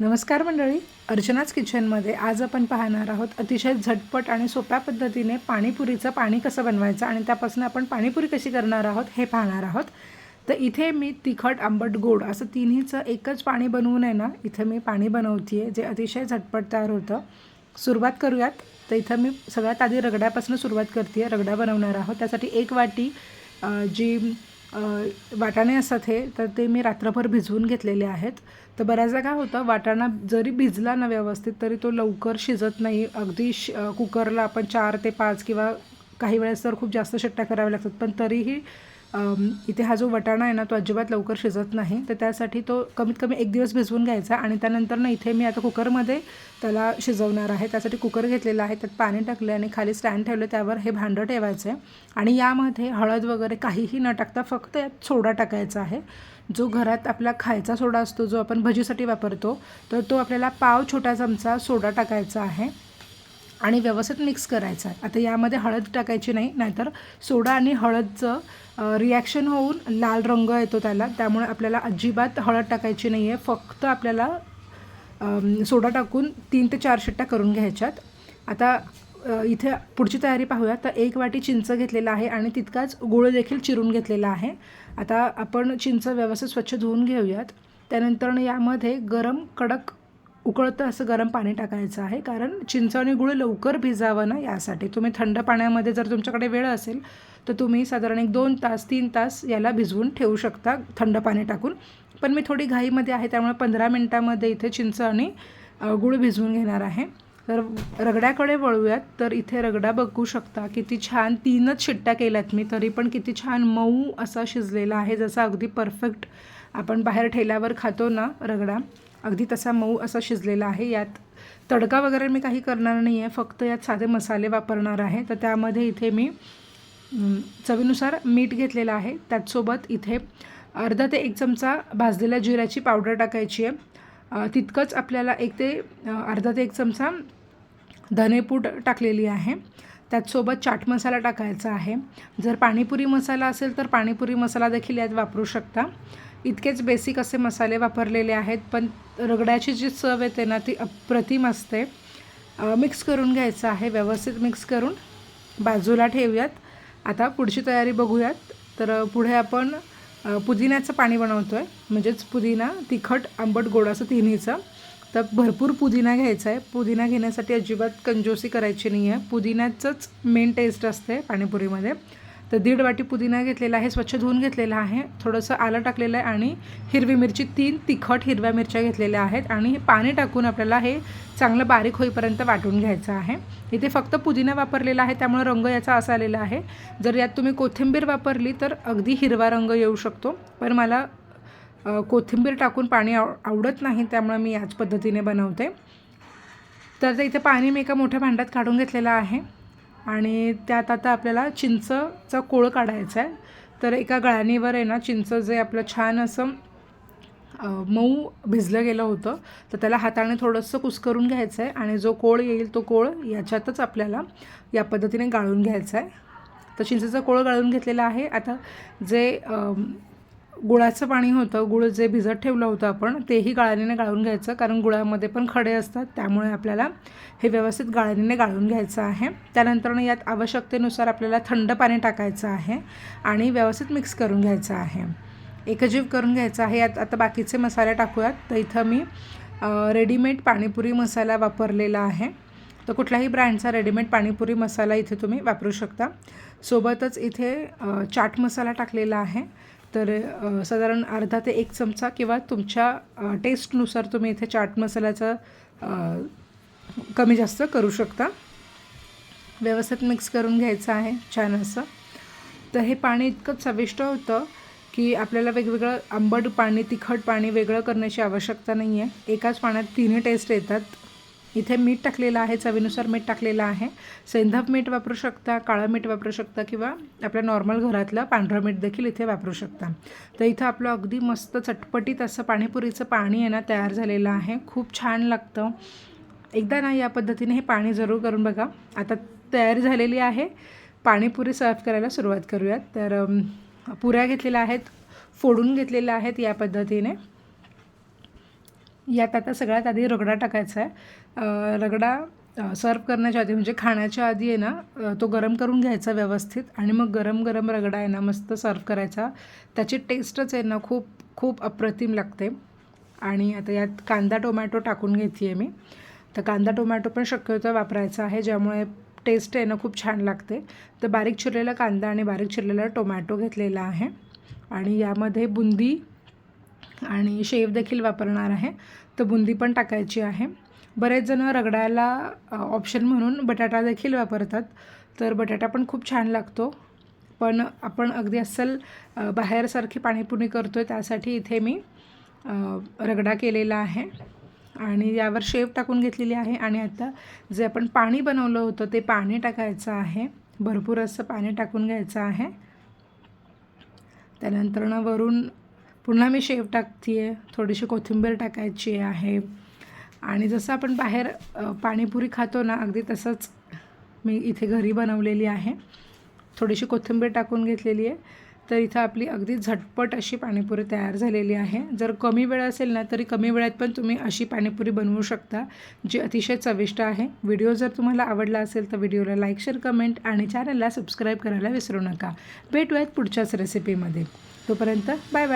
नमस्कार मंडळी. अर्चनाच किचनमध्ये आज आपण पाहणार आहोत अतिशय झटपट आणि सोप्या पद्धतीने पाणीपुरीचं पाणी कसं बनवायचं आणि त्यापासून आपण पाणीपुरी कशी करणार आहोत हे पाहणार आहोत. तर इथे मी तिखट आंबट गोड असं तिन्हीचं एकच पाणी बनवून आहे ना इथं मी पाणी बनवते आहे जे अतिशय झटपट तयार होतं. सुरुवात करूयात. तर इथं मी सगळ्यात आधी रगड्यापासून सुरुवात करते आहे रगडा बनवणार आहोत. त्यासाठी एक वाटी जी वाटाणे असतात हे तर ते मी रात्रभर भिजवून घेतलेले आहेत. तर बऱ्याचदा काय होतं वाटाणा जरी भिजला ना व्यवस्थित तरी तो लवकर शिजत नाही. अगदी श कुकरला आपण चार ते पाच किंवा काही वेळेस तर खूप जास्त शिट्ट्या कराव्या लागतात पण तरीही इथे हा जो वटाणा आहे ना तो अजिबात लवकर शिजत नाही. तर त्यासाठी तो कमीत कमी एक दिवस भिजवून घ्यायचा आणि त्यानंतर ना इथे मी आता कुकरमध्ये त्याला शिजवणार आहे. त्यासाठी कुकर घेतलेला आहे त्यात पाणी टाकले आणि खाली स्टँड ठेवलं त्यावर हे भांडं ठेवायचं आहे आणि यामध्ये हळद वगैरे काहीही न टाकता फक्त यात सोडा टाकायचा आहे. जो घरात आपला खायचा सोडा असतो जो आपण भजीसाठी वापरतो तर तो आपल्याला पाव छोटा चमचा सोडा टाकायचा आहे. आणि व्यवस्थित मिक्स करायचं आहे. आता यामध्ये हळद टाकायची नाही नाहीतर सोडा आणि हळदचं रिॲक्शन होऊन लाल रंग येतो त्याला. त्यामुळे आपल्याला अजिबात हळद टाकायची नाही आहे फक्त आपल्याला सोडा टाकून तीन ते चार शिट्ट्या करून घ्यायच्यात. आता इथे पुढची तयारी पाहूया. तर एक वाटी चिंच घेतलेला आहे आणि तितकाच गुळ देखील चिरून घेतलेला आहे. आता आपण चिंच व्यवस्थित स्वच्छ धुवून घेऊयात. त्यानंतर यामध्ये गरम कडक उकळतं असं गरम पाणी टाकायचं आहे. कारण चिंच आणि गुळ लवकर भिजावं ना यासाठी. तुम्ही थंड पाण्यामध्ये जर तुमच्याकडे वेळ असेल तर तुम्ही साधारण एक दोन तास तीन तास याला भिजवून ठेवू शकता थंड पाणी टाकून. पण मी थोडी घाईमध्ये आहे त्यामुळे पंधरा मिनटामध्ये इथे चिंच आणि गुळ भिजवून घेणार आहे. तर रगड्याकडे वळूयात. तर इथे रगडा बघू शकता. किती छान तीनच शिट्ट्या केल्यात मी तरी पण किती छान मऊ असा शिजलेला आहे. जसा अगदी परफेक्ट आपण बाहेर ठेल्यावर खातो ना रगडा अगदी तसा मऊ असा शिजलेला आहे. यात तडका वगैरे मी काही करणार नाही आहे फक्त यात साधे मसाले वापरणार आहे. तर त्यामध्ये इथे मी चवीनुसार मीठ घेतलेलं आहे. त्याचसोबत इथे अर्धा ते एक चमचा भाजलेल्या जिऱ्याची पावडर टाकायची आहे. तितकंच आपल्याला एक ते अर्धा ते एक चमचा धनेपूड टाकलेली आहे. त्याचसोबत चाट मसाला टाकायचा आहे. जर पाणीपुरी मसाला असेल तर पाणीपुरी मसाला देखील यात वापरू शकता. इतकेच बेसिक असे मसाले वापरलेले आहेत पण रगड्याची जी चव येते ना ती अप्रतिम असते. मिक्स करून घ्यायचं आहे व्यवस्थित मिक्स करून बाजूला ठेवूयात. आता पुढची तयारी बघूयात. तर पुढे आपण पुदिन्याचं पाणी बनवतो आहे म्हणजेच पुदिना तिखट आंबट गोड असं तिन्हीचं. तर भरपूर पुदिना घ्यायचा आहे. पुदिना घेण्यासाठी अजिबात कंजोसी करायची नाही आहे पुदिन्याचंच मेन टेस्ट असते पाणीपुरीमध्ये. तर दीड वाटी पुदिना घेतलेला आहे स्वच्छ धुवून घेतलेला आहे. थोडंसं आलं टाकलेलं आहे आणि हिरवी मिरची तीन तिखट हिरव्या मिरच्या घेतलेल्या आहेत आणि हे पाणी टाकून आपल्याला हे चांगलं बारीक होईपर्यंत वाटून घ्यायचं आहे. इथे फक्त पुदिना वापरलेला आहे त्यामुळे रंग याचा असा आलेला आहे. जर यात तुम्ही कोथिंबीर वापरली तर अगदी हिरवा रंग येऊ शकतो पण मला कोथिंबीर टाकून पाणी आव आवडत नाही त्यामुळे मी याच पद्धतीने बनवते. तर इथे पाणी मी एका मोठ्या भांड्यात काढून घेतलेलं आहे. आणि त्यात आता आपल्याला चिंचचा कोळ काढायचा आहे. तर एका गळ्यानीवर आहे ना चिंच जे आपलं छान असं मऊ भिजलं गेलं होतं तर त्याला हाताने थोडंसं कुस्करून घ्यायचं आहे आणि जो कोळ येईल तो कोळ याच्यातच आपल्याला या पद्धतीने गाळून घ्यायचा आहे. तर चिंचेचा कोळ गाळून घेतलेला आहे. आता जे गुळाचं पाणी होतं गुळ जे भिजत ठेवलं होतं आपण तेही गाळणीने गाळून घ्यायचं कारण गुळामध्ये पण खडे असतात त्यामुळे आपल्याला हे व्यवस्थित गाळणीने गाळून घ्यायचं आहे. त्यानंतर यात आवश्यकतेनुसार आपल्याला थंड पाणी टाकायचं आहे आणि व्यवस्थित मिक्स करून घ्यायचं आहे. एकजीव करून घ्यायचं आहे. यात आता बाकीचे मसाले टाकूयात. तर इथं मी रेडीमेड पाणीपुरी मसाला वापरलेला आहे. तर कुठल्याही ब्रँडचा रेडीमेड पाणीपुरी मसाला इथे तुम्ही वापरू शकता. सोबतच इथे चाट मसाला टाकलेला आहे. तर साधारण अर्धा ते एक चमचा किंवा तुमच्या टेस्टनुसार तुम्ही इथे चाट मसाल्याचा कमी जास्त करू शकता. व्यवस्थित मिक्स करून घ्यायचं आहे छान असं. तर हे पाणी इतकं चविष्ट होतं की आपल्याला वेगवेगळं आंबट पाणी तिखट पाणी वेगळं करण्याची आवश्यकता नाही आहे एकाच पाण्यात तिन्ही टेस्ट येतात. इथे मीठ टाकलेलं आहे चवीनुसार मीठ टाकलेलं आहे. सेंधव मीठ वापरू शकता काळं मीठ वापरू शकता किंवा आपल्या नॉर्मल घरातलं पांढरं मीठ देखील इथे वापरू शकता. तर इथं आपलं अगदी मस्त चटपटीत असं पाणीपुरीचं पाणी आहे ना तयार झालेलं आहे. खूप छान लागतं. एकदा ना या पद्धतीने हे पाणी जरूर करून बघा. आता तयारी झालेली आहे. पाणीपुरी सर्व करायला सुरुवात करूयात. तर पुऱ्या घेतलेल्या आहेत फोडून घेतलेल्या आहेत या पद्धतीने. यात आता सगळ्यात आधी रगडा टाकायचा आहे. रगडा सर्व करण्याच्या आधी म्हणजे खाण्याच्या आधी आहे ना तो गरम करून घ्यायचा व्यवस्थित आणि मग गरम गरम रगडा आहे ना मस्त सर्व करायचा. त्याची टेस्टच आहे ना खूप खूप अप्रतिम लागते. आणि आता यात कांदा टोमॅटो टाकून घेते आहे मी. तर कांदा टोमॅटो पण शक्यतो वापरायचा आहे ज्यामुळे टेस्ट आहे ना खूप छान लागते. तर बारीक चिरलेला कांदा आणि बारीक चिरलेला टोमॅटो घेतलेला आहे. आणि यामध्ये बुंदी आणि शेव देखील वापरणार आहे. तर बुंदी पण टाकायची आहे. बरेच जण रगडायला ऑप्शन म्हणून बटाटा देखील वापरतात. तर बटाटा पण खूप छान लागतो. पण आपण अगदी अस्सल बाहेरसारखी पाणीपुरी करतो आहे त्यासाठी इथे मी रगडा केलेला आहे. आणि यावर शेव टाकून घेतलेली आहे. आणि आता जे आपण पाणी बनवलं होतं ते पाणी टाकायचं आहे. भरपूर असं पाणी टाकून घ्यायचं आहे. त्यानंतरनं वरून पुन्हा मी शेव टाकते आहे थोडीशी कोथिंबीर टाकायची आहे. आणि जसं आपण बाहेर पाणीपुरी खातो ना अगदी तसंच मी इथे घरी बनवलेली आहे. थोडीशी कोथिंबीर टाकून घेतलेली आहे. तर इथं आपली अगदी झटपट अशी पाणीपुरी तयार झालेली आहे. जर कमी वेळ असेल ना तरी कमी वेळात पण तुम्ही अशी पाणीपुरी बनवू शकता जी अतिशय चविष्ट आहे. व्हिडिओ जर तुम्हाला आवडला असेल तर व्हिडिओला लाईक शेअर कमेंट आणि चॅनलला सबस्क्राईब करायला विसरू नका. भेटूयात पुढच्याच रेसिपीमध्ये. तोपर्यंत बाय बाय.